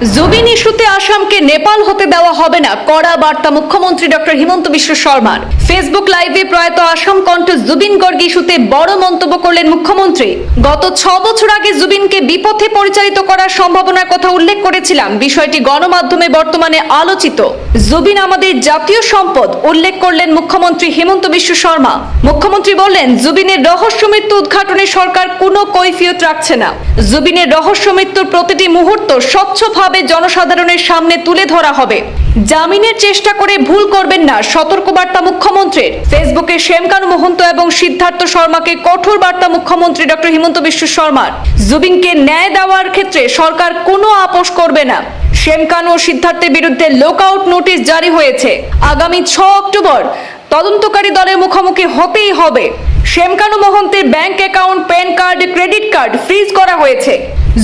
জুবিন ইস্যুতে আসামকে নেপাল হতে দেওয়া হবে না, কড়া বার্তা মুখ্যমন্ত্রী ডক্টর হিমন্ত বিশ্ব শর্মার। ফেসবুক লাইভে প্রয়াত আসাম কণ্ঠ জুবিন গর্গ ইস্যুতে বড় মন্তব্য করলেন মুখ্যমন্ত্রী। গত ছ বছর আগে জুবিনকে বিপথে পরিচালিত করার সম্ভাবনার কথা উল্লেখ করেছিলাম, বিষয়টি গণমাধ্যমে বর্তমানে আলোচিত। জুবিন আমাদের জাতীয় সম্পদ উল্লেখ করলেন মুখ্যমন্ত্রী হিমন্ত বিশ্ব শর্মা। মুখ্যমন্ত্রী বললেন, জুবিনের রহস্য মৃত্যু উদ্ঘাটনে সরকার কোনো কৈফিয়ত রাখছে না। জুবিনের রহস্য মৃত্যুর প্রতিটি মুহূর্ত স্বচ্ছভাবে জনসাধারণের সামনে তুলে ধরা হবে। জামিনের চেষ্টা করে ভুল করবেন না সতর্কবার্তা মুখ্যমন্ত্রীর। ফেসবুকে শ্যামকানু মহন্ত এবং সিদ্ধার্থ শর্মাকে কঠোর বার্তা মুখ্যমন্ত্রী ডক্টর হিমন্ত বিশ্ব শর্মার। জুবিনকে ন্যায় দেওয়ার ক্ষেত্রে সরকার কোনো আপোষ করবে না। শ্যামকানু ও সিদ্ধার্থের বিরুদ্ধে লোকআউট নোটিশ জারি হয়েছে। আগামী ছ অক্টোবর তদন্তকারী দলের মুখোমুখি হতেই হবে। Shyamkanu মহন্তের bank account, PAN card, credit card freeze করা হয়েছে।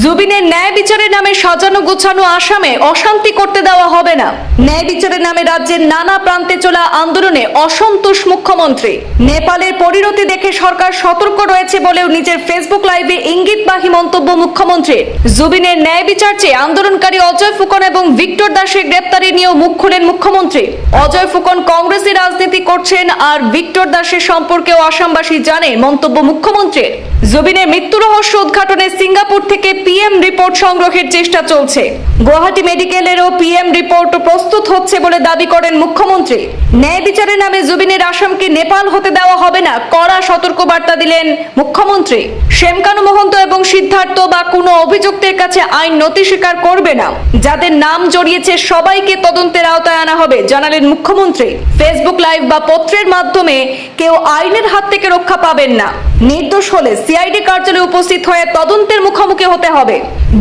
জুবিনের ন্যায় বিচারের নামে সাজানো গোছানো আসামে অশান্তি করতে দেওয়া হবে না। ন্যায় বিচারের নামে রাজ্যের নানা প্রান্তে চলা আন্দোলনে অসন্তোষ মুখ্যমন্ত্রী। নেপালের পরিণতি দেখে সরকার সতর্ক রয়েছে বলেও নিজের ফেসবুক লাইভে ইঙ্গিতবাহী মন্তব্য মুখ্যমন্ত্রীর। জুবিনের ন্যায় বিচার চেয়ে আন্দোলনকারী অজয় ফুকন এবং ভিক্টর দাসের গ্রেপ্তারি নিয়েও মুখ খুলেন মুখ্যমন্ত্রী। অজয় ফুকন কংগ্রেসের রাজনীতি করছেন আর ভিক্টর দাসের সম্পর্কেও আসামবাসী জানেন মন্তব্য মুখ্যমন্ত্রীর। জুবিনের মৃত্যু রহস্য উদ্ঘাটনে সিঙ্গাপুর থেকে পিএম রিপোর্ট সংগ্রহের চেষ্টা চলছে। গুয়াহাটি মেডিকেলেরও পিএম রিপোর্ট প্রস্তুত হচ্ছে বলে দাবি করেন মুখ্যমন্ত্রী। ন্যায় বিচারের নামে জুবিনের আসামকে নেপাল হতে দেওয়া হবে না, কড়া সতর্কবার্তা দিলেন মুখ্যমন্ত্রী। শ্যামকানু মহন্ত এবং সিদ্ধার্থ বা কোনো অভিযুক্তের কাছে আইন নথি স্বীকার করবে না। যাদের নাম জড়িয়েছে সবাইকে তদন্তের আওতায় আনা হবে, জানালেন মুখ্যমন্ত্রী। ফেসবুক লাইভ বা পত্রের মাধ্যমে কেউ আইনের হাত থেকে রক্ষা পাবেন না। নির্দোষ হলে সিআইডি কার্যালয়ে উপস্থিত হয়ে তদন্তের মুখোমুখি হতে হবে।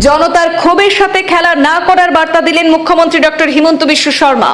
জনতার ক্ষোভের সাথে খেলা না করার বার্তা দিলেন মুখ্যমন্ত্রী ডক্টর হিমন্ত বিশ্ব শর্মা।